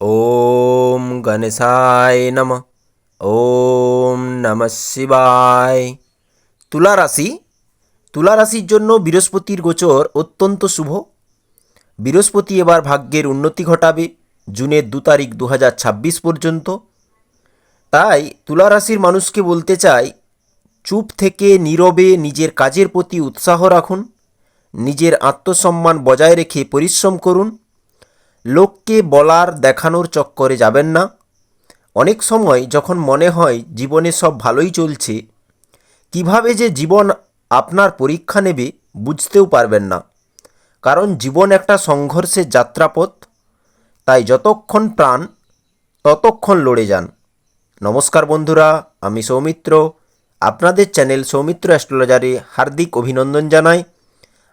ওম গণেশায় নম, ওম নম শিবায়। তুলা রাশি, তুলা রাশির জন্য বৃহস্পতির গোচর অত্যন্ত শুভ। বৃহস্পতি এবার ভাগ্যের উন্নতি ঘটাবে জুনের দু তারিখ দু হাজার ছাব্বিশ পর্যন্ত। তাই তুলা রাশির মানুষকে বলতে চাই, চুপ থেকে নীরবে নিজের কাজের প্রতি উৎসাহ রাখুন, নিজের আত্মসম্মান বজায় রেখে পরিশ্রম করুন লোককে বলার দেখানোর চক্করে যাবেন না। অনেক সময় যখন মনে হয় জীবনে সব ভালোই চলছে, কীভাবে যে জীবন আপনার পরীক্ষা নেবে বুঝতেও পারবেন না। কারণ জীবন একটা সংঘর্ষের যাত্রাপথ, তাই যতক্ষণ প্রাণ, ততক্ষণ লড়ে যান। নমস্কার বন্ধুরা, আমি সৌমিত্র। আপনাদের চ্যানেল সৌমিত্র অ্যাস্ট্রোলজারে হার্দিক অভিনন্দন জানাই।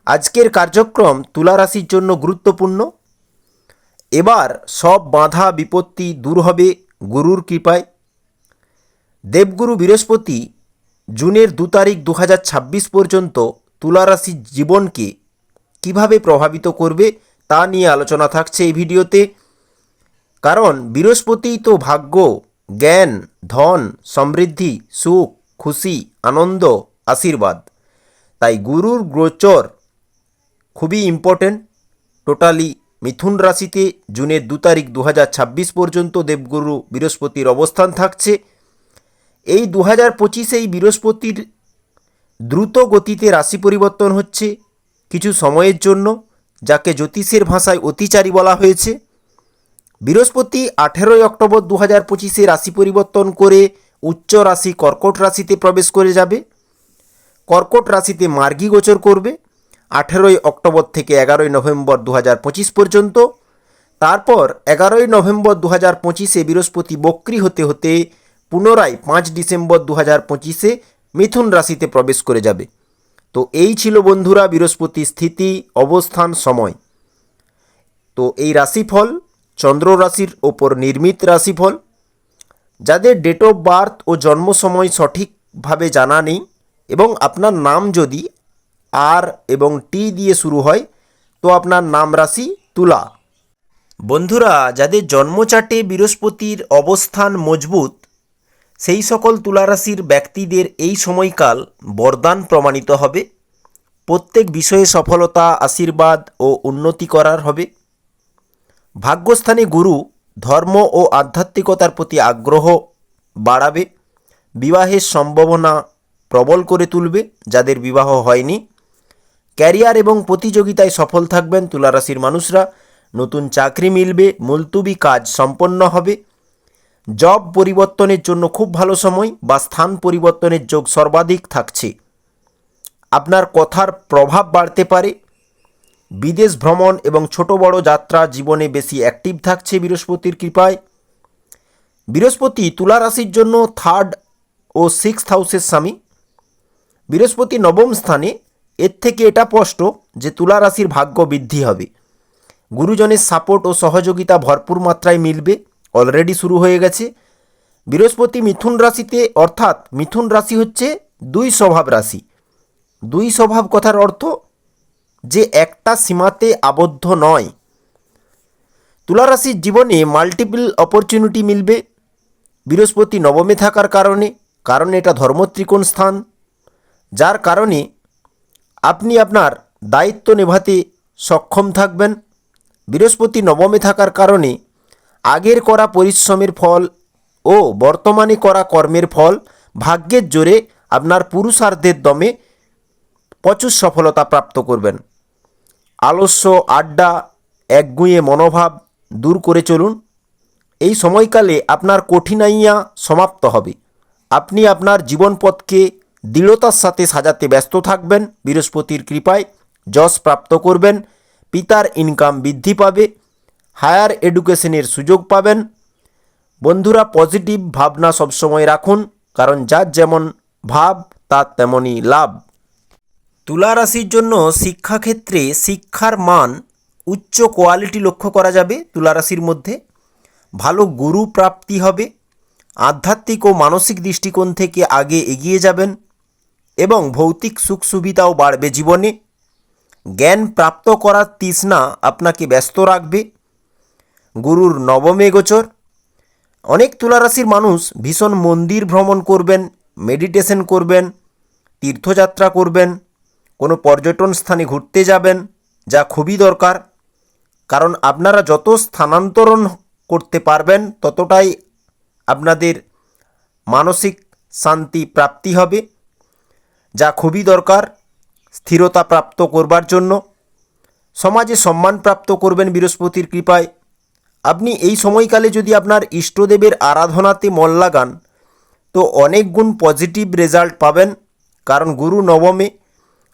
আজকের কার্যক্রম তুলা রাশির জন্য গুরুত্বপূর্ণ। এবার সব বাধা বিপত্তি দূর হবে গুরুর কৃপায়। দেবগুরু বৃহস্পতি জুনের দু তারিখ দু হাজার ছাব্বিশ পর্যন্ত তুলা রাশির জীবনকে কীভাবে প্রভাবিত করবে তা নিয়ে আলোচনা থাকছে এই ভিডিওতে। কারণ বৃহস্পতিই তো ভাগ্য, জ্ঞান, ধন, সমৃদ্ধি, সুখ, খুশি, আনন্দ, আশীর্বাদ। তাই গুরুর গোচর খুবই ইম্পর্টেন্ট টোটালি মিথুন রাশিতে জুনের দু তারিখ দু হাজার ছাব্বিশ পর্যন্ত দেবগুরু বৃহস্পতির অবস্থান থাকছে। এই দু হাজার পঁচিশেই বৃহস্পতির দ্রুত গতিতে রাশি পরিবর্তন হচ্ছে কিছু সময়ের জন্য, যাকে জ্যোতিষের ভাষায় অতিচারী বলা হয়েছে। বৃহস্পতি আঠেরোই অক্টোবর দু হাজার পঁচিশে রাশি পরিবর্তন করে উচ্চ রাশি কর্কট রাশিতে প্রবেশ করে যাবে। কর্কট রাশিতে মার্গী গোচর করবে। আঠেরোই অক্টোবর থেকে এগারোই নভেম্বর দু হাজার পঁচিশ পর্যন্ত। তারপর এগারোই নভেম্বর দু হাজার পঁচিশে বৃহস্পতি বক্রি হতে হতে পুনরায় পাঁচ ডিসেম্বর দু হাজার পঁচিশে মিথুন রাশিতে প্রবেশ করে যাবে। তো এই ছিল বন্ধুরা বৃহস্পতি স্থিতি, অবস্থান, সময়। তো এই রাশিফল চন্দ্র রাশির ওপর নির্মিত রাশিফল। যাদের ডেট অফ বার্থ ও জন্ম সময় সঠিকভাবে জানা নেই এবং আপনার নাম যদি আর এবং টি দিয়ে শুরু হয়, তো আপনার নাম রাশি তুলা। বন্ধুরা, যাদের জন্মচাটে বৃহস্পতির অবস্থান মজবুত, সেই সকল তুলারাশির ব্যক্তিদের এই সময়কাল বরদান প্রমাণিত হবে। প্রত্যেক বিষয়ে সফলতা, আশীর্বাদ ও উন্নতি করার হবে। ভাগ্যস্থানে গুরু ধর্ম ও আধ্যাত্মিকতার প্রতি আগ্রহ বাড়াবে। বিবাহের সম্ভাবনা প্রবল করে তুলবে, যাদের বিবাহ হয়নি। ক্যারিয়ার এবং প্রতিযোগিতায় সফল থাকবেন তুলারাশির মানুষরা। নতুন চাকরি মিলবে, মুলতুবি কাজ সম্পন্ন হবে। জব পরিবর্তনের জন্য খুব ভালো সময় বা স্থান পরিবর্তনের যোগ সর্বাধিক থাকছে। আপনার কথার প্রভাব বাড়তে পারে। বিদেশ ভ্রমণ এবং ছোট বড় যাত্রা জীবনে বেশি অ্যাক্টিভ থাকছে বৃহস্পতির কৃপায়। বৃহস্পতি তুলা রাশির জন্য থার্ড ও সিক্সথ হাউসের স্বামী। বৃহস্পতি নবম স্থানে এর থেকে এটা স্পষ্ট যে তুলা রাশির ভাগ্য বৃদ্ধি হবে। গুরুজনের সাপোর্ট ও সহযোগিতা ভরপুর মাত্রায় মিলবে। অলরেডি শুরু হয়ে গেছে। বৃহস্পতি মিথুন রাশিতে, অর্থাৎ মিথুন রাশি হচ্ছে দুই স্বভাব রাশি। দুই স্বভাব কথার অর্থ যে একটা সীমাতে আবদ্ধ নয়। তুলা রাশির জীবনে মাল্টিপল অপরচুনিটি মিলবে। বৃহস্পতি নবমে থাকার কারণে, কারণ এটা ধর্মত্রিকোণ স্থান। যার কারণে আপনি আপনার দায়িত্ব নেভাতে সক্ষম থাকবেন। বৃহস্পতি নবমে থাকার কারণে আগের করা পরিশ্রমের ফল ও বর্তমানে করা কর্মের ফল ভাগ্যের জোরে আপনার পুরুষার্ধের দমে প্রচুর সফলতা প্রাপ্ত করবেন। আলস্য, আড্ডা, একগুঁয়ে মনোভাব দূর করে চলুন। এই সময়কালে আপনার কঠিনাইয়া সমাপ্ত হবে। আপনি আপনার জীবনপথকে দৃঢ়তার সাথে সাজাতে ব্যস্ত থাকবেন, বৃহস্পতির কৃপায় যশ প্রাপ্ত করবেন, পিতার ইনকাম বৃদ্ধি পাবে হায়ার এডুকেশনের সুযোগ পাবেন। বন্ধুরা পজিটিভ ভাবনা সবসময় রাখুন, কারণ যার যেমন ভাব, তার তেমনই লাভ। তুলা রাশির জন্য শিক্ষাক্ষেত্রে শিক্ষার মান উচ্চ কোয়ালিটি লক্ষ্য করা যাবে তুলা রাশির মধ্যে। ভালো গুরু প্রাপ্তি হবে। আধ্যাত্মিক ও মানসিক দৃষ্টিকোণ থেকে আগে এগিয়ে যাবেন। এবং ভৌতিক সুখ সুবিধাও বাড়বে জীবনে। জ্ঞান প্রাপ্ত করার তৃষ্ণা আপনাকে ব্যস্ত রাখবে। গুরুর নবমে গোচর। অনেক তুলারাশির মানুষ ভীষণ মন্দির ভ্রমণ করবেন মেডিটেশন করবেন, তীর্থযাত্রা করবেন, কোনো পর্যটন স্থানে ঘুরতে যাবেন, যা খুবই দরকার। কারণ আপনারা যত স্থানান্তরণ করতে পারবেন, ততটাই আপনাদের মানসিক শান্তি প্রাপ্তি হবে। যা খুবই দরকার, স্থিরতা প্রাপ্ত করবার জন্য। সমাজে সম্মান প্রাপ্ত করবেন বৃহস্পতির কৃপায়। আপনি এই সময়কালে যদি আপনার ইষ্টদেবের আরাধনাতে মন লাগান, তো অনেক গুণ পজিটিভ রেজাল্ট পাবেন। কারণ গুরু নবমে,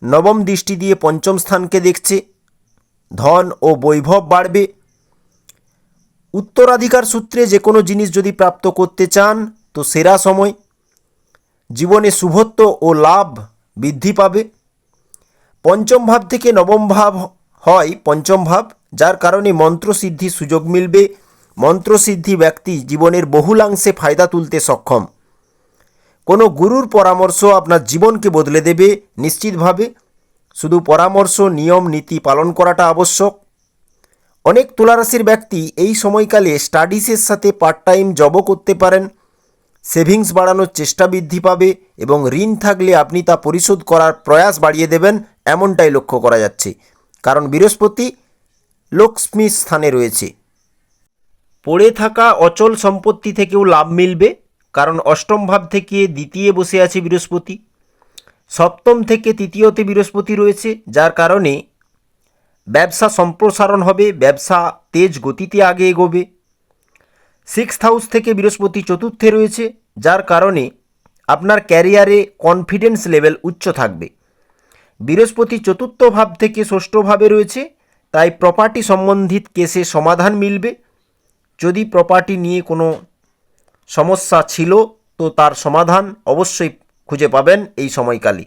নবম দৃষ্টি দিয়ে পঞ্চম স্থানকে দেখছে। ধন ও বৈভব বাড়বে। উত্তরাধিকার সূত্রে যে কোনো জিনিস যদি প্রাপ্ত করতে চান, তো সেরা সময়। জীবনে শুভত্ব ও লাভ বৃদ্ধি পাবে। পঞ্চম ভাব থেকে নবম ভাব হয় পঞ্চম ভাব, যার কারণে মন্ত্রসিদ্ধির সুযোগ মিলবে। মন্ত্রসিদ্ধি ব্যক্তি জীবনের বহুলাংশে ফায়দা তুলতে সক্ষম। কোনো গুরুর পরামর্শ আপনার জীবনকে বদলে দেবে নিশ্চিতভাবে। শুধু পরামর্শ, নিয়ম, নীতি পালন করাটা আবশ্যক। অনেক তুলারাশির ব্যক্তি এই সময়কালে স্টাডিসের সাথে পার্ট টাইম জবও করতে পারেন। সেভিংস বাড়ানোর চেষ্টা বৃদ্ধি পাবে এবং ঋণ থাকলে আপনি তা পরিশোধ করার প্রয়াস বাড়িয়ে দেবেন, এমনটাই লক্ষ্য করা যাচ্ছে। কারণ বৃহস্পতি লক্ষ্মী স্থানে রয়েছে। পড়ে থাকা অচল সম্পত্তি থেকেও লাভ মিলবে, কারণ অষ্টম ভাব থেকে দ্বিতীয় বসে আছে বৃহস্পতি। সপ্তম থেকে তৃতীয়তে বৃহস্পতি রয়েছে, যার কারণে ব্যবসা সম্প্রসারণ হবে, ব্যবসা তেজ গতিতে আগে এগোবে। সিক্স হাউস থেকে বৃহস্পতি চতুর্থে রয়েছে, যার কারণে আপনার ক্যারিয়ারে কনফিডেন্স লেভেল উচ্চ থাকবে। বৃহস্পতি চতুর্থ ভাব থেকে ষষ্ঠ ভাবে রয়েছে, তাই প্রপার্টি সম্বন্ধিত কেসে সমাধান মিলবে। যদি প্রপার্টি নিয়ে কোনো সমস্যা ছিল, তো তার সমাধান অবশ্যই খুঁজে পাবেন এই সময়কালে।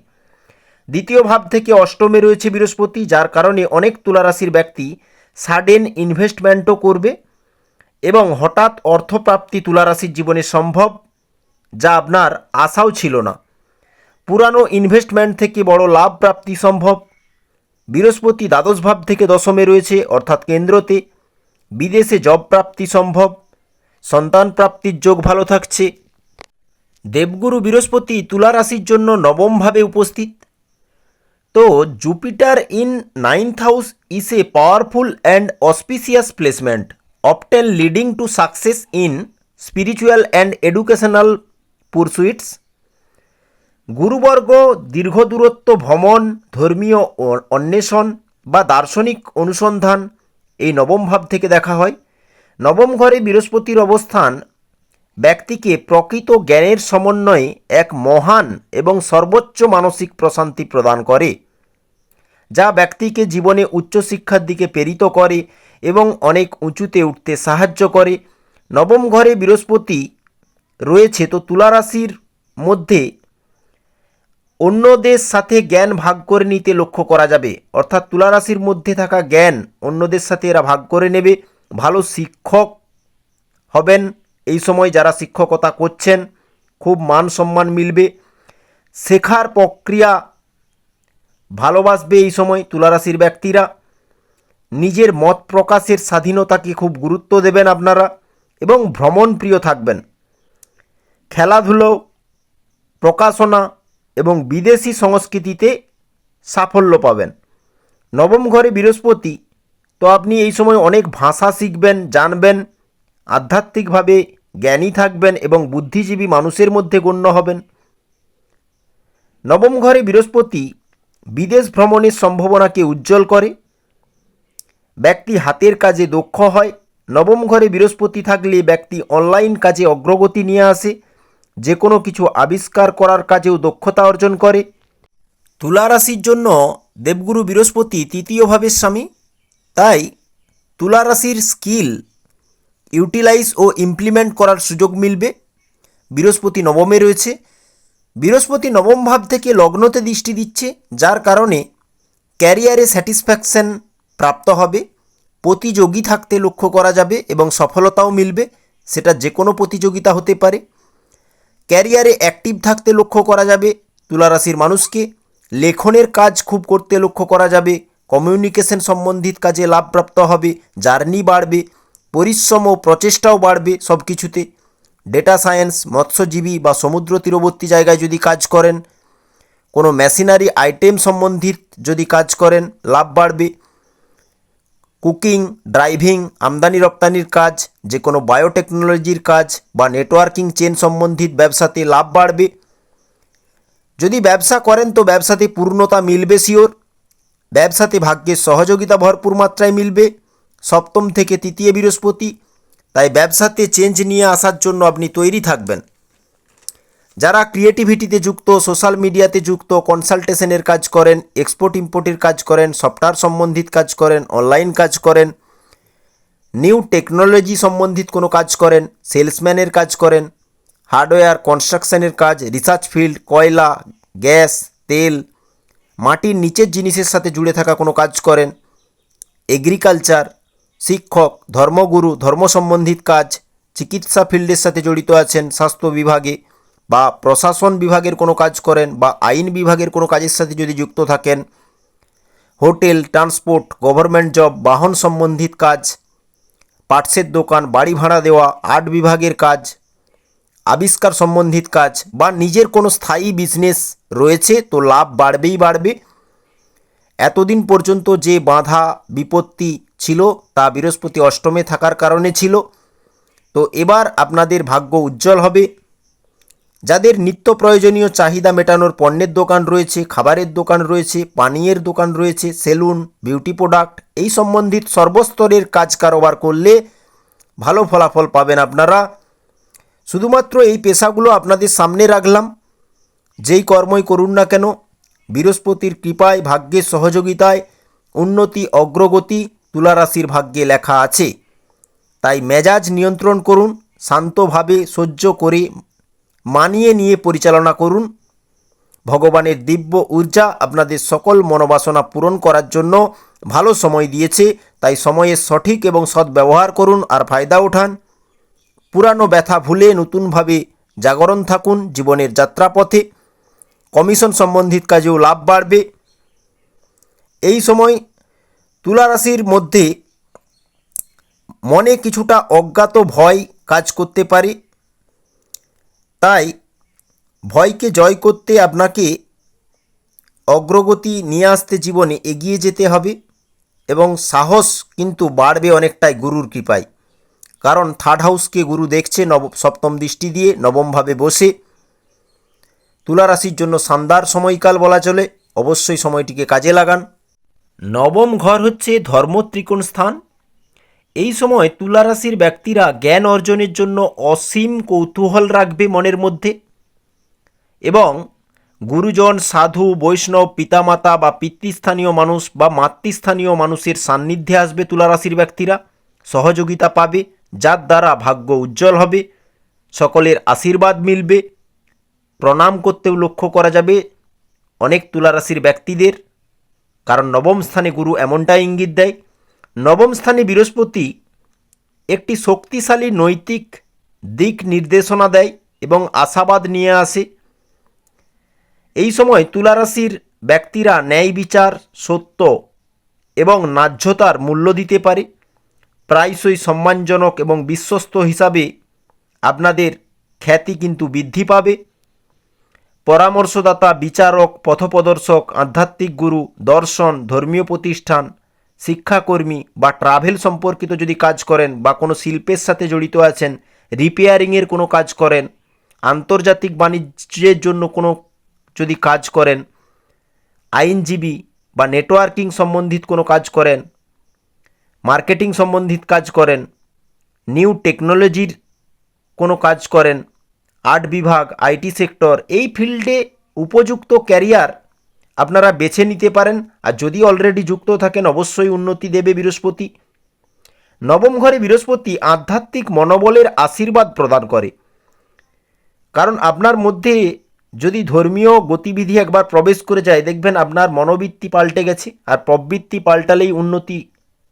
দ্বিতীয় ভাব থেকে অষ্টমে রয়েছে বৃহস্পতি, যার কারণে অনেক তুলারাশির ব্যক্তি সাডেন ইনভেস্টমেন্টও করবে। এবং হঠাৎ অর্থপ্রাপ্তি তুলারাশির জীবনে সম্ভব, যা আপনার আশাও ছিল না। পুরানো ইনভেস্টমেন্ট থেকে বড় লাভ প্রাপ্তি সম্ভব, বৃহস্পতি দ্বাদশ ভাব থেকে দশমে রয়েছে, অর্থাৎ কেন্দ্রতে। বিদেশে জব প্রাপ্তি সম্ভব, সন্তান প্রাপ্তির যোগ ভালো থাকছে। দেবগুরু বৃহস্পতি তুলা রাশির জন্য নবমভাবে উপস্থিত। তো Jupiter in ninth house is a powerful and auspicious placement. Often leading to success in spiritual and educational pursuits, গুরুবর্গ দীর্ঘ দূরত্ব ভ্রমণ, ধর্মীয় অন্বেষণ বা দার্শনিক অনুসন্ধান, এই নবম ভাব থেকে দেখা হয়। নবম ঘরে বৃহস্পতির অবস্থান, ব্যক্তিকে প্রকৃত জ্ঞানের সমন্বয়ে এক মহান এবং সর্বোচ্চ মানসিক প্রশান্তি প্রদান করে, যা ব্যক্তিকে জীবনে উচ্চশিক্ষার দিকে প্রেরিত করে এবং অনেক উঁচুতে উঠতে সাহায্য করে। নবম ঘরে বৃহস্পতি রয়েছে, তো তুলারাশির মধ্যে অন্যদের সাথে জ্ঞান ভাগ করে নিতে লক্ষ্য করা যাবে। অর্থাৎ তুলারাশির মধ্যে থাকা জ্ঞান অন্যদের সাথে এরা ভাগ করে নেবে। ভালো শিক্ষক হবেন এই সময় যারা শিক্ষকতা করছেন, খুব মান সম্মান মিলবে। শেখার প্রক্রিয়া ভালোবাসবে এই সময় তুলারাশির ব্যক্তিরা। নিজের মত প্রকাশের স্বাধীনতাকে খুব গুরুত্ব দেবেন আপনারা এবং ভ্রমণ প্রিয় থাকবেন। খেলাধুলো, প্রকাশনা এবং বিদেশি সংস্কৃতিতে সাফল্য পাবেন। নবম ঘরে বৃহস্পতি, তো আপনি এই সময় অনেক ভাষা শিখবেন, জানবেন, আধ্যাত্মিকভাবে জ্ঞানী থাকবেন এবং বুদ্ধিজীবী মানুষের মধ্যে গণ্য হবেন। নবম ঘরে বৃহস্পতি, বিদেশ ভ্রমণের সম্ভাবনাকে উজ্জ্বল করে। ব্যক্তি হাতের কাজে দক্ষ হয়। নবম ঘরে বৃহস্পতি থাকলে ব্যক্তি অনলাইন কাজে অগ্রগতি নিয়ে আসে। যে কোনো কিছু আবিষ্কার করার কাজেও দক্ষতা অর্জন করে। তুলা রাশির জন্য দেবগুরু বৃহস্পতি তৃতীয়ভাবে স্বামী। তাই তুলা রাশির স্কিল ইউটিলাইজ ও ইমপ্লিমেন্ট করার সুযোগ মিলবে। বৃহস্পতি নবমে রয়েছে। বৃহস্পতি নবম ভাব থেকে লগ্নতে দৃষ্টি দিচ্ছে, যার কারণে ক্যারিয়ারে স্যাটিসফ্যাকশন প্রাপ্ত হবে, প্রতিযোগী থাকতে লক্ষ্য করা যাবে এবং সফলতাও মিলবে, সেটা যে কোনো প্রতিযোগিতা হতে পারে। ক্যারিয়ারে অ্যাক্টিভ থাকতে লক্ষ্য করা যাবে, তুলারাশির মানুষকে লেখনের কাজ খুব করতে লক্ষ্য করা যাবে, কমিউনিকেশন সম্বন্ধিত কাজে লাভপ্রাপ্ত হবে, জার্নি বাড়বে, পরিশ্রম ও প্রচেষ্টাও বাড়বে সব কিছুতে ডেটা সায়েন্স, মৎস্যজীবী বা সমুদ্র তীরবর্তী জায়গায় যদি কাজ করেন, কোনো মেশিনারি আইটেম সম্বন্ধিত যদি কাজ করেন, লাভ বাড়বে। কুকিং, ড্রাইভিং, আমদানি রপ্তানির কাজ যে কোনো বায়োটেকনোলজির কাজ বা নেটওয়ার্কিং চেন সম্বন্ধিত ব্যবসাতে লাভ বাড়বে। যদি ব্যবসা করেন তো ব্যবসাতে পূর্ণতা মিলবে শিওর। ব্যবসাতে ভাগ্যের সহযোগিতা ভরপুর মাত্রায় মিলবে। সপ্তম থেকে তৃতীয় বৃহস্পতি, তাই ব্যবসাতে চেঞ্জ নিয়ে আসার জন্য আপনি তৈরি থাকবেন। যারা ক্রিয়েটিভিটিতে যুক্ত, সোশ্যাল মিডিয়াতে যুক্ত, কনসালটেশনের কাজ করেন, এক্সপোর্ট, ইম্পোর্টের কাজ করেন, সফটওয়্যার সম্বন্ধিত কাজ করেন, অনলাইন কাজ করেন, নিউ টেকনোলজি সম্বন্ধিত কোনো কাজ করেন, সেলসম্যানের কাজ করেন, হার্ডওয়্যার, কনস্ট্রাকশনের কাজ, রিসার্চ ফিল্ড, কয়লা, গ্যাস, তেল, মাটির নিচের জিনিসের সাথে জুড়ে থাকা কোনো কাজ করেন, এগ্রিকালচার, শিক্ষক, ধর্মগুরু, ধর্ম সম্বন্ধিত কাজ, চিকিৎসা ফিল্ডের সাথে জড়িত আছেন, স্বাস্থ্য বিভাগে বা প্রশাসন বিভাগের কোনো কাজ করেন বা আইন বিভাগের কোনো কাজের সাথে যদি যুক্ত থাকেন, হোটেল, ট্রান্সপোর্ট, গভর্নমেন্ট জব, বাহন সম্বন্ধিত কাজ, পার্টসের দোকান, বাড়ি ভাড়া দেওয়া, আর্ট বিভাগের কাজ, আবিষ্কার সম্বন্ধিত কাজ বা নিজের কোনো স্থায়ী বিজনেস রয়েছে তো লাভ বাড়বেই বাড়বে। এতদিন পর্যন্ত যে বাধা, বিপত্তি ছিল তা বৃহস্পতি অষ্টমে থাকার কারণে ছিল। তো এবার আপনাদের ভাগ্য উজ্জ্বল হবে। যাদের নিত্য প্রয়োজনীয় চাহিদা মেটানোর পণ্যের দোকান রয়েছে, খাবারের দোকান রয়েছে, পানীয়ের দোকান রয়েছে, সেলুন, বিউটি প্রোডাক্ট, এই সম্বন্ধিত সর্বস্তরের কাজ কারবার করলে ভালো ফলাফল পাবেন আপনারা। শুধুমাত্র এই পেশাগুলো আপনাদের সামনে রাখলাম। যেই কর্মই করুন না কেন, বৃহস্পতির কৃপায়, ভাগ্যের সহযোগিতায় উন্নতি, অগ্রগতি, তুলারাশির ভাগ্যে লেখা আছে। তাই মেজাজ নিয়ন্ত্রণ করুন, শান্তভাবে সহ্য করে মানিয়ে নিয়ে পরিচালনা করুন। ভগবানের দিব্য ঊর্জা আপনাদের সকল মনোবাসনা পূরণ করার জন্য ভালো সময় দিয়েছে, তাই সময়ের সঠিক এবং সদ্ব্যবহার করুন আর ফায়দা ওঠান পুরানো ব্যথা ভুলে নতুনভাবে জাগরণ থাকুন জীবনের যাত্রাপথে। কমিশন সম্বন্ধিত কাজেও লাভ বাড়বে। এই সময় তুলা রাশির মধ্যে মনে কিছুটা অজ্ঞাত ভয় কাজ করতে পারে। তাই ভয়কে জয় করতে আপনাকে অগ্রগতি নিয়ে আসতে জীবনে এগিয়ে যেতে হবে এবং সাহস কিন্তু বাড়বে অনেকটাই গুরুর কৃপায়। কারণ থার্ড হাউসকে গুরু দেখছে নব, সপ্তম দৃষ্টি দিয়ে নবমভাবে বসে। তুলা রাশির জন্য শানদার সময়কাল বলা চলে। অবশ্যই সময়টিকে কাজে লাগান। নবম ঘর হচ্ছে ধর্ম ত্রিকোণ স্থান। এই সময় তুলা রাশির ব্যক্তিরা জ্ঞান অর্জনের জন্য অসীম কৌতূহল রাখবে মনের মধ্যে। এবং গুরুজন, সাধু, বৈষ্ণব, পিতামাতা বা পিতৃস্থানীয় মানুষ বা মাতৃস্থানীয় মানুষের সান্নিধ্যে আসবে তুলারাশির ব্যক্তিরা। সহযোগিতা পাবে, যার দ্বারা ভাগ্য উজ্জ্বল হবে, সকলের আশীর্বাদ মিলবে, প্রণাম করতেও লক্ষ্য করা যাবে অনেক তুলারাশির ব্যক্তিদের। কারণ নবম স্থানে গুরু এমনটাই ইঙ্গিত দেয়। নবম স্থানে বৃহস্পতি একটি শক্তিশালী নৈতিক দিক নির্দেশনা দেয় এবং আশাবাদ নিয়ে আসে। এই সময় তুলারাশির ব্যক্তিরা ন্যায় বিচার, সত্য এবং ন্যায্যতার মূল্য দিতে পারে। প্রায়শই সম্মানজনক এবং বিশ্বস্ত হিসাবে আপনাদের খ্যাতি কিন্তু বৃদ্ধি পাবে। পরামর্শদাতা, বিচারক, পথপ্রদর্শক, আধ্যাত্মিক গুরু, দর্শন, ধর্মীয় প্রতিষ্ঠান শিক্ষাকর্মী বা ট্রাভেল সম্পর্কিত যদি কাজ করেন বা কোনো শিল্পের সাথে জড়িত আছেন রিপেয়ারিংয়ের কোনো কাজ করেন, আন্তর্জাতিক বাণিজ্যের জন্য কোনো যদি কাজ করেন, আইনজীবী বা নেটওয়ার্কিং সম্বন্ধিত কোনো কাজ করেন মার্কেটিং সম্বন্ধিত কাজ করেন নিউ টেকনোলজির কোনো কাজ করেন আর্ট বিভাগ আইটি সেক্টর এই ফিল্ডে উপযুক্ত ক্যারিয়ার আপনারা বেছে নিতে পারেন, আর যদি অলরেডি যুক্ত থাকেন, অবশ্যই উন্নতি দেবে বৃহস্পতি। নবম ঘরে বৃহস্পতি আধ্যাত্মিক মনোবলের আশীর্বাদ প্রদান করে। কারণ আপনার মধ্যে যদি ধর্মীয় গতিবিধি একবার প্রবেশ করে যায়, দেখবেন আপনার মনোবৃত্তি পাল্টে গেছে, আর প্রবৃত্তি পাল্টালেই উন্নতি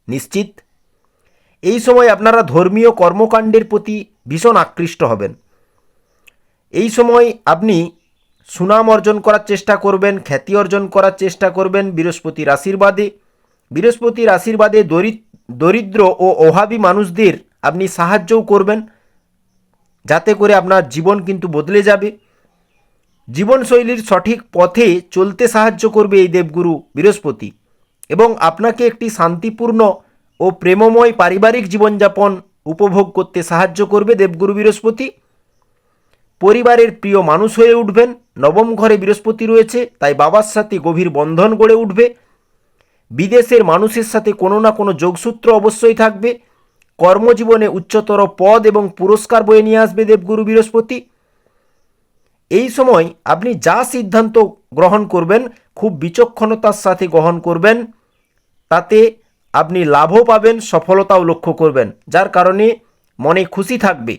নিশ্চিত। এই সময় আপনারা ধর্মীয় কর্মকাণ্ডের প্রতি ভীষণ আকৃষ্ট হবেন। এই সময় আপনি সুনাম অর্জন করার চেষ্টা করবেন, খ্যাতি অর্জন করার চেষ্টা করবেন বৃহস্পতির আশীর্বাদে। বৃহস্পতির আশীর্বাদে দরি- দরিদ্র ও অভাবী মানুষদের আপনি সাহায্যও করবেন। যাতে করে আপনার জীবন কিন্তু বদলে যাবে। জীবনশৈলীর সঠিক পথে চলতে সাহায্য করবে এই দেবগুরু বৃহস্পতি। এবং আপনাকে একটি শান্তিপূর্ণ ও প্রেমময় পারিবারিক জীবনযাপন উপভোগ করতে সাহায্য করবে দেবগুরু বৃহস্পতি। পরিবারের প্রিয় মানুষ হয়ে উঠবেন। নবম ঘরে বৃহস্পতি রয়েছে, তাই বাবার সাথে গভীর বন্ধন গড়ে উঠবে। বিদেশের মানুষের সাথে কোনো না কোনো যোগসূত্র অবশ্যই থাকবে। কর্মজীবনে উচ্চতর পদ এবং পুরস্কার বয়ে নিয়ে আসবে দেবগুরু বৃহস্পতি। এই সময় আপনি যা সিদ্ধান্ত গ্রহণ করবেন, খুব বিচক্ষণতার সাথে গ্রহণ করবেন। তাতে আপনি লাভও পাবেন, সফলতাও লক্ষ্য করবেন, যার কারণে মনে খুশি থাকবে।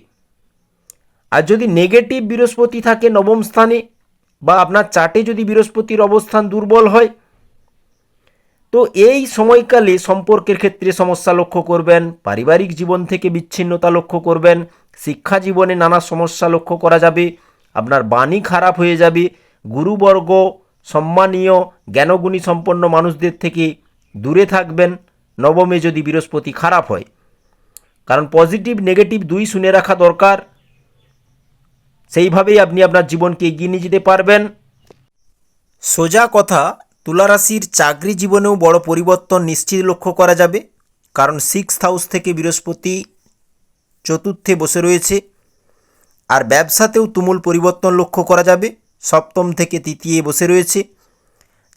আর যদি নেগেটিভ বৃহস্পতি থাকে নবম স্থানে বা আপনার চার্টে যদি বৃহস্পতির অবস্থান দুর্বল হয়, তো এই সময়কালে সম্পর্কের ক্ষেত্রে সমস্যা লক্ষ্য করবেন, পারিবারিক জীবন থেকে বিচ্ছিন্নতা লক্ষ্য করবেন, শিক্ষা জীবনে নানা সমস্যা লক্ষ্য করা যাবে, আপনার বাণী খারাপ হয়ে যাবে, গুরুবর্গ, সম্মানীয়, জ্ঞানগুণী সম্পন্ন মানুষদের থেকে দূরে থাকবেন, নবমে যদি বৃহস্পতি খারাপ হয়। কারণ পজিটিভ, নেগেটিভ দুই শুনে রাখা দরকার। সেইভাবেই আপনি আপনার জীবনকে এগিয়ে নিয়ে যেতে পারবেন। সোজা কথা, তুলারাশির চাকরি জীবনেও বড় পরিবর্তন নিশ্চিত লক্ষ্য করা যাবে, কারণ সিক্স হাউস থেকে বৃহস্পতি চতুর্থে বসে রয়েছে, আর ব্যবসাতেও তুমুল পরিবর্তন লক্ষ্য করা যাবে, সপ্তম থেকে তৃতীয় বসে রয়েছে।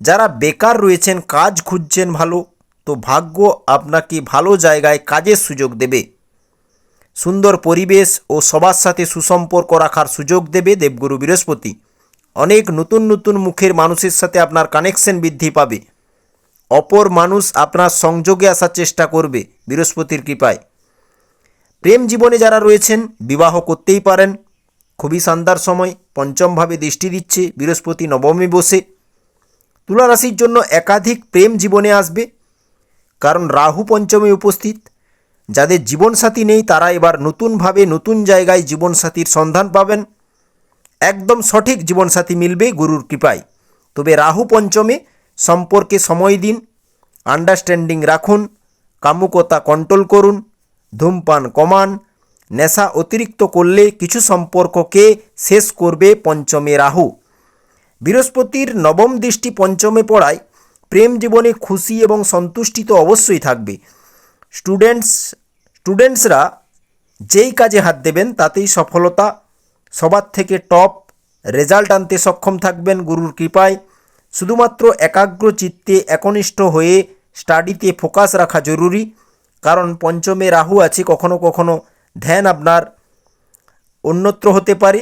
যারা বেকার রয়েছেন, কাজ খুঁজছেন ভালো, তো ভাগ্য আপনাকে ভালো জায়গায় কাজের সুযোগ দেবে। সুন্দর পরিবেশ ও সবার সাথে সুসম্পর্ক রাখার সুযোগ দেবে দেবগুরু বৃহস্পতি। অনেক নতুন নতুন মুখের মানুষের সাথে আপনার কানেকশন বৃদ্ধি পাবে। অপর মানুষ আপনার সংযোগে আসার চেষ্টা করবে বৃহস্পতির কৃপায়। প্রেম জীবনে যারা রয়েছেন, বিবাহ করতেই পারেন। খুবই শানদার সময়, পঞ্চমভাবে দৃষ্টি দিচ্ছে বৃহস্পতি নবমী বসে। তুলা রাশির জন্য একাধিক প্রেম জীবনে আসবে। কারণ রাহু পঞ্চমে উপস্থিত যাদের জীবনসাথী নেই, তারা এবার নতুনভাবে নতুন জায়গায় জীবনসাথীর সন্ধান পাবেন। একদম সঠিক জীবনসাথী মিলবে গুরুর কৃপায়। তবে রাহু পঞ্চমে সম্পর্কে সময় দিন আন্ডারস্ট্যান্ডিং রাখুন, কামুকতা কন্ট্রোল করুন, ধূমপান কমান, নেশা অতিরিক্ত করলে কিছু সম্পর্ককে শেষ করবে পঞ্চমে রাহু। বৃহস্পতির নবম দৃষ্টি পঞ্চমে পড়ায় প্রেম জীবনে খুশি এবং সন্তুষ্টি তো অবশ্যই থাকবে। স্টুডেন্টস স্টুডেন্টসরা যেই কাজে হাত দেবেন, তাতেই সফলতা। সবার থেকে টপ রেজাল্ট আনতে সক্ষম থাকবেন গুরুর কৃপায়। শুধুমাত্র একাগ্র চিত্তে একনিষ্ঠ হয়ে স্টাডিতে ফোকাস রাখা জরুরি। কারণ পঞ্চমে রাহু আছে, কখনো কখনো ধ্যান আপনার অন্যত্র হতে পারে।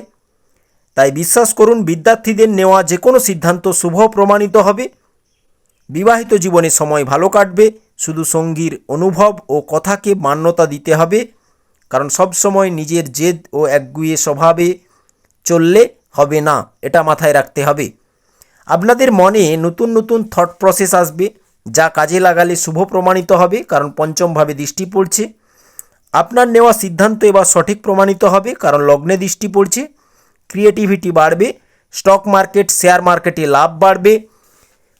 তাই বিশ্বাস করুন, বিদ্যার্থীদের নেওয়া যে কোনো সিদ্ধান্ত শুভ প্রমাণিত হবে। বিবাহিত জীবনে সময় ভালো কাটবে, শুধু সঙ্গীর অনুভব ও কথাকে মান্যতা দিতে হবে, কারণ সব সময় নিজের জেদ ও একগুয়ে স্বভাবে চললে হবে না, এটা মাথায় রাখতে হবে। আপনাদের মনে নতুন নতুন থট প্রসেস আসবে, যা কাজে লাগালে শুভ প্রমাণিত হবে, কারণ পঞ্চমভাবে দৃষ্টি পড়ছে। আপনার নেওয়া সিদ্ধান্ত এবার সঠিক প্রমাণিত হবে, কারণ লগ্নে দৃষ্টি পড়ছে ক্রিয়েটিভিটি বাড়বে স্টক মার্কেট শেয়ার মার্কেটে লাভ বাড়বে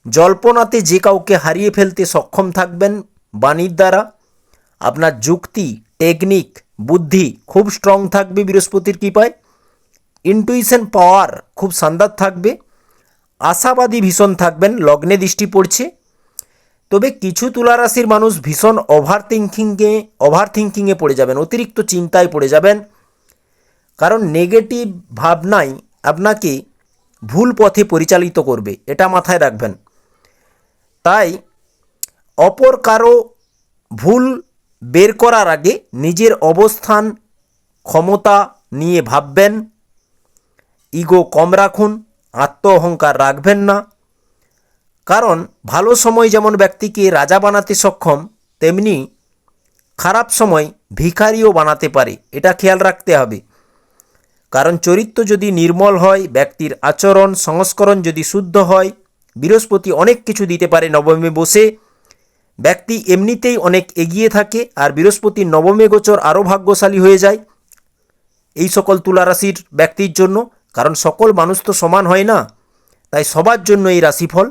জল্পনাতে যে কাউকে হারিয়ে ফেলতে সক্ষম থাকবেন বাণীর দ্বারা। আপনার যুক্তি টেকনিক বুদ্ধি খুব স্ট্রং থাকবে বৃহস্পতির কৃপায়। ইন্টুইশন পাওয়ার খুব শানদার থাকবে। আশাবাদী ভীষণ থাকবেন, লগ্নে দৃষ্টি পড়ছে। তবে কিছু তুলারাশির মানুষ ভীষণ ওভার থিঙ্কিংয়ে ওভার থিঙ্কিংয়ে পড়ে যাবেন, অতিরিক্ত চিন্তায় পড়ে যাবেন। কারণ নেগেটিভ ভাবনাই আপনাকে ভুল পথে পরিচালিত করবে, এটা মাথায় রাখবেন। তাই অপর কারও ভুল বের করার আগে নিজের অবস্থান, ক্ষমতা নিয়ে ভাববেন, ইগো কম রাখুন আত্ম অহংকার রাখবেন না। কারণ ভালো সময় যেমন ব্যক্তিকে রাজা বানাতে সক্ষম, তেমনি খারাপ সময় ভিখারিও বানাতে পারে, এটা খেয়াল রাখতে হবে। কারণ চরিত্র যদি নির্মল হয়, ব্যক্তির আচরণ, সংস্করণ যদি শুদ্ধ হয় বৃহস্পতি অনেক কিছু দিতে পারে নবমে বসে। ব্যক্তি এমনিতেই অনেক এগিয়ে থাকে আর বৃহস্পতি নবমে গোচর আরও ভাগ্যশালী হয়ে যায়। এই সকল তুলারাশির ব্যক্তির জন্য, কারণ সকল মানুষ তো সমান হয় না, তাই সবার জন্য এই রাশিফল।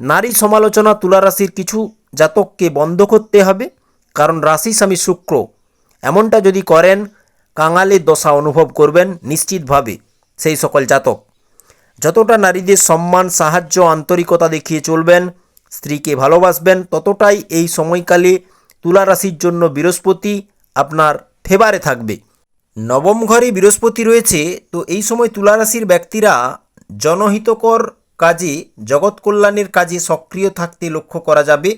নারী সমালোচনা তুলারাশির কিছু জাতককে বন্ধ করতে হবে, কারণ রাশি স্বামী শুক্র। এমনটা যদি করেন কাঙালের দশা অনুভব করবেন নিশ্চিতভাবে সেই সকল জাতক। যতটা নারীদের সম্মান, সাহায্য, আন্তরিকতা দেখিয়ে চলবেন, স্ত্রীকে ভালোবাসবেন, ততটাই এই সময়কালে তুলা রাশির জন্য বৃহস্পতি আপনার ফেভারে থাকবে। নবম ঘরে বৃহস্পতি রয়েছে, তো এই সময় তুলা রাশির ব্যক্তিরা জনহিতকর কাজে, জগৎ কল্যাণের কাজে সক্রিয় থাকতে লক্ষ্য করা যাবে।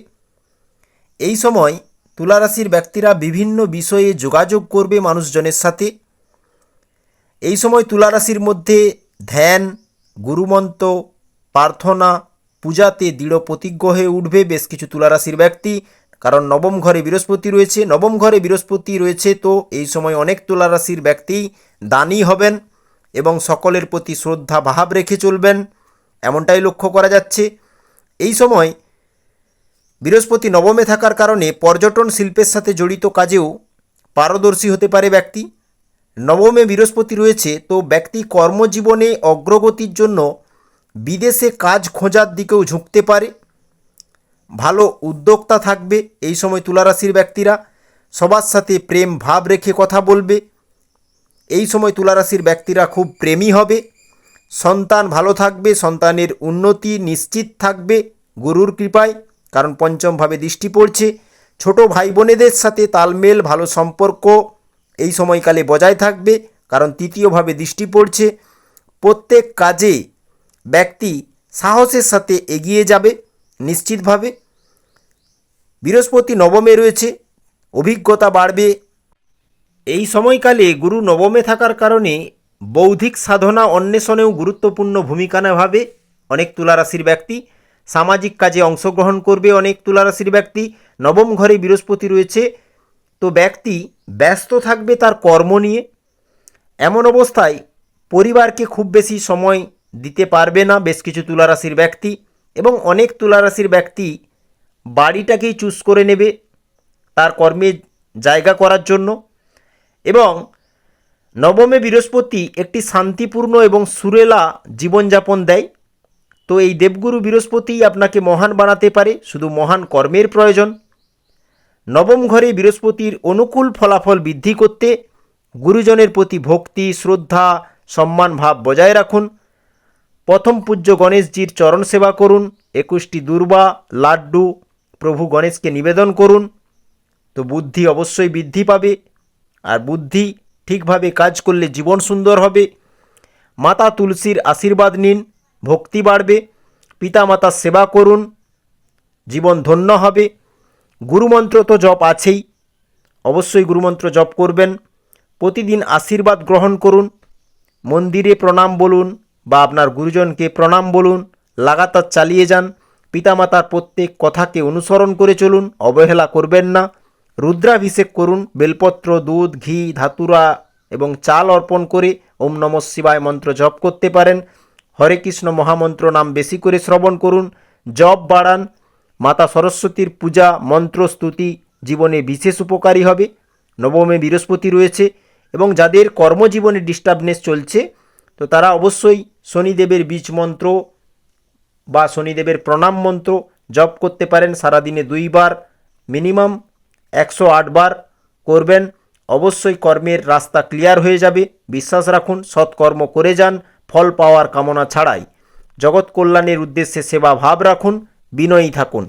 এই সময় তুলা রাশির ব্যক্তিরা বিভিন্ন বিষয়ে যোগাযোগ করবে মানুষজনের সাথে। এই সময় তুলা রাশির মধ্যে ধ্যান গুরুমন্ত্র, প্রার্থনা, পূজাতে দৃঢ় প্রতিজ্ঞ হয়ে উঠবে বেশ কিছু তুলারাশির ব্যক্তি। কারণ নবম ঘরে বৃহস্পতি রয়েছে। নবম ঘরে বৃহস্পতি রয়েছে তো এই সময় অনেক তুলারাশির ব্যক্তি দানী হবেন এবং সকলের প্রতি শ্রদ্ধা ভাব রেখে চলবেন। এমনটাই লক্ষ্য করা যাচ্ছে। এই সময় বৃহস্পতি নবমে থাকার কারণে পর্যটন শিল্পের সাথে জড়িত কাজেও পারদর্শী হতে পারে ব্যক্তি। নবমে বৃহস্পতি রয়েছে, তো ব্যক্তি কর্মজীবনে অগ্রগতির জন্য বিদেশে কাজ খোঁজার দিকেও ঝুঁকতে পারে। ভালো উদ্যোক্তা থাকবে এই সময় তুলারাশির ব্যক্তিরা। সবার সাথে প্রেম ভাব রেখে কথা বলবে। এই সময় তুলারাশির ব্যক্তিরা খুব প্রেমী হবে। সন্তান ভালো থাকবে, সন্তানের উন্নতি নিশ্চিত থাকবে গুরুর কৃপায়, কারণ পঞ্চমভাবে দৃষ্টি পড়ছে। ছোট ভাই বোনেদের সাথে তালমেল, ভালো সম্পর্ক এই সময়কালে বজায় থাকবে, কারণ তৃতীয়ভাবে দৃষ্টি পড়ছে। প্রত্যেক কাজে ব্যক্তি সাহসের সাথে এগিয়ে যাবে, নিশ্চিতভাবে। বৃহস্পতি নবমে রয়েছে, অভিজ্ঞতা বাড়বে। এই সময়কালে গুরু নবমে থাকার কারণে বৌদ্ধিক সাধনা অন্বেষণেও গুরুত্বপূর্ণ ভূমিকা নেভাবে অনেক তুলারাশির ব্যক্তি। সামাজিক কাজে অংশগ্রহণ করবে অনেক তুলারাশির ব্যক্তি। নবম ঘরে বৃহস্পতি রয়েছে তো ব্যক্তি ব্যস্ত থাকবে তার কর্ম নিয়ে। এমন অবস্থায় পরিবারকে খুব বেশি সময় দিতে পারবে না বেশ কিছু তুলারাশির ব্যক্তি এবং অনেক তুলারাশির ব্যক্তি বাড়িটাকেই চুজ করে নেবে তার কর্মে জায়গা করার জন্য এবং নবমে বৃহস্পতি একটি শান্তিপূর্ণ এবং সুরেলা জীবনযাপন দেয়। তো এই দেবগুরু বৃহস্পতি আপনাকে মহান বানাতে পারে, শুধু মহান কর্মের প্রয়োজন। নবম ঘরে বৃহস্পতির অনুকূল ফলাফল বৃদ্ধি করতে গুরুজনের প্রতি ভক্তি, শ্রদ্ধা, সম্মান, ভাব বজায় রাখুন। প্রথম পূজ্য গণেশজির চরণ সেবা করুন। একুশটি দুর্বা, লাড্ডু প্রভু গণেশকে নিবেদন করুন। তো বুদ্ধি অবশ্যই বৃদ্ধি পাবে। আর বুদ্ধি ঠিকভাবে কাজ করলে জীবন সুন্দর হবে। মাতা তুলসীর আশীর্বাদ নিন, ভক্তি বাড়বে। পিতামাতার সেবা করুন। জীবন ধন্য হবে। গুরুমন্ত্র তো জপ আছেই। অবশ্যই গুরুমন্ত্র জপ করবেন। প্রতিদিন আশীর্বাদ গ্রহণ করুন। মন্দিরে প্রণাম বলুন বা আপনার গুরুজনকে প্রণাম বলুন, লাগাতার চালিয়ে যান। পিতামাতার প্রত্যেক কথাকে অনুসরণ করে চলুন, অবহেলা করবেন না। রুদ্রাভিষেক করুন, বেলপত্র, দুধ, ঘি, ধাতুরা এবং চাল অর্পণ করে ওম নম শিবায় মন্ত্র জপ করতে পারেন। হরে কৃষ্ণ মহামন্ত্র নাম বেশি করে শ্রবণ করুন। জপ বাড়ান। মাতা সরস্বতীর পূজা, মন্ত্র, স্তুতি জীবনে বিশেষ উপকারী হবে। নবমে বৃহস্পতি রয়েছে এবং যাদের কর্মজীবনে ডিস্টার্বনেস চলছে, তো তারা অবশ্যই শনিদেবের বীজ মন্ত্র বা শনিদেবের প্রণাম মন্ত্র জপ করতে পারেন সারাদিনে দুইবার, মিনিমাম একশো বার করবেন। অবশ্যই কর্মের রাস্তা ক্লিয়ার হয়ে যাবে। বিশ্বাস রাখুন, সৎকর্ম করে যান, ফল পাওয়ার কামনা ছাড়াই। জগৎ কল্যাণের উদ্দেশ্যে সেবা ভাব রাখুন। বিনয়ী থাকুন।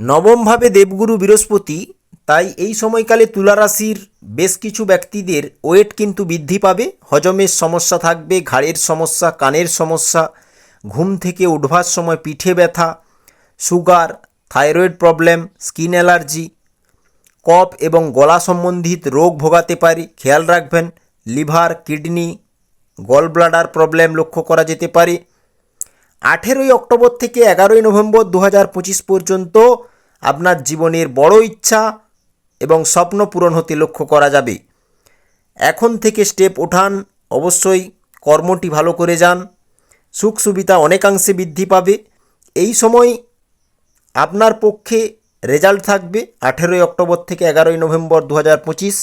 নবমভাবে দেবগুরু বৃহস্পতি, তাই এই সময়কালে তুলারাশির বেশ কিছু ব্যক্তিদের ওয়েট কিন্তু বৃদ্ধি পাবে। হজমের সমস্যা থাকবে, ঘাড়ের সমস্যা, কানের সমস্যা, ঘুম থেকে উঠবার সময় পিঠে ব্যথা, sugar, thyroid problem, skin allergy, cough এবং গলা সম্বন্ধিত রোগ ভোগাতে পারে। খেয়াল রাখবেন, liver, kidney gall bladder problem লক্ষ্য করা যেতে পারে। আঠেরোই অক্টোবর থেকে এগারোই নভেম্বর দু হাজার পঁচিশ পর্যন্ত আপনার জীবনের বড় ইচ্ছা এবং স্বপ্ন পূরণ হতে লক্ষ্য করা যাবে। এখন থেকে স্টেপ ওঠান, অবশ্যই কর্মটি ভালো করে যান, সুখ সুবিধা অনেকাংশে বৃদ্ধি পাবে। এই সময় আপনার পক্ষে রেজাল্ট থাকবে আঠেরোই অক্টোবর থেকে এগারোই নভেম্বর দু হাজার পঁচিশ।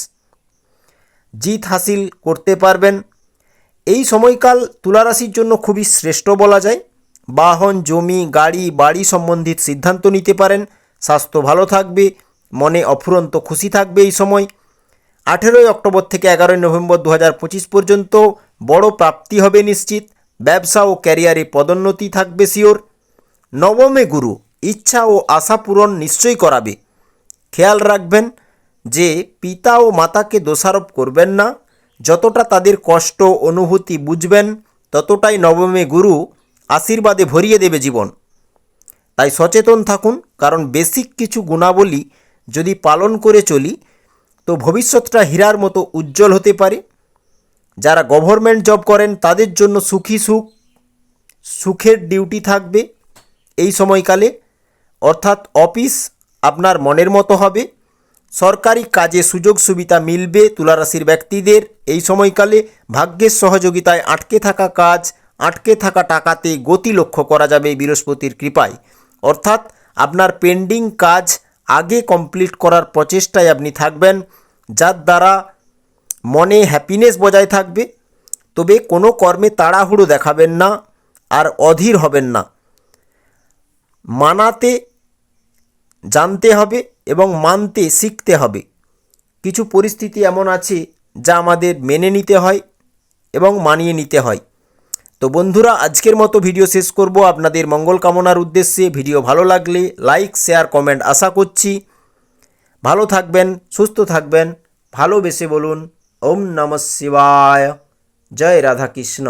জিত হাসিল করতে পারবেন। এই সময়কাল তুলারাশির জন্য খুবই শ্রেষ্ঠ বলা যায়। বাহন, জমি, গাড়ি, বাড়ি সম্বন্ধিত সিদ্ধান্ত নিতে পারেন। স্বাস্থ্য ভালো থাকবে, মনে অফুরন্ত খুশি থাকবে এই সময়। আঠেরোই অক্টোবর থেকে এগারোই নভেম্বর দু হাজার পঁচিশ পর্যন্ত বড় প্রাপ্তি হবে নিশ্চিত। ব্যবসা ও ক্যারিয়ারে পদোন্নতি থাকবে শিওর। নবমে গুরু, ইচ্ছা ও আশা পূরণ নিশ্চয়ই করাবে। খেয়াল রাখবেন যে পিতা ও মাতাকে দোষারোপ করবেন না। যতটা তাদের কষ্ট, অনুভূতি বুঝবেন, ততটাই নবমে গুরু আশীর্বাদে ভরিয়ে দেবে জীবন। তাই সচেতন থাকুন, কারণ বেসিক কিছু গুণাবলী যদি পালন করে চলি, তো ভবিষ্যৎটা হীরার মতো উজ্জ্বল হতে পারে। যারা গভর্নমেন্ট জব করেন, তাদের জন্য সুখী সুখ, সুখের ডিউটি থাকবে এই সময়কালে। অর্থাৎ অফিস আপনার মনের মতো হবে, সরকারি কাজে সুযোগ সুবিধা মিলবে, তুলারাশির ব্যক্তিদের এই সময়কালে ভাগ্যের সহযোগিতায় আটকে থাকা কাজ আটকে থাকা টাকাতে গতি লক্ষ্য করা যাবে বৃহস্পতির কৃপায়। অর্থাৎ আপনার পেন্ডিং কাজ আগে কমপ্লিট করার প্রচেষ্টায় আপনি থাকবেন, যার দ্বারা মনে হ্যাপিনেস বজায় থাকবে। তবে কোনো কর্মে তাড়াহুড়ো দেখাবেন না আর অধীর হবেন না। মানাতে জানতে হবে এবং মানতে শিখতে হবে। কিছু পরিস্থিতি এমন আছে যা আমাদের মেনে নিতে হয় এবং মানিয়ে নিতে হয়। তো বন্ধুরা, আজকের মতো ভিডিও শেষ করব। আপনাদের মঙ্গল কামনার উদ্দেশ্যে। ভিডিও ভালো লাগলে লাইক শেয়ার কমেন্ট আশা করছি। ভালো থাকবেন, সুস্থ থাকবেন, ভালোবেসে বলুন, ওম নম শিবায়। জয় রাধাকৃষ্ণ।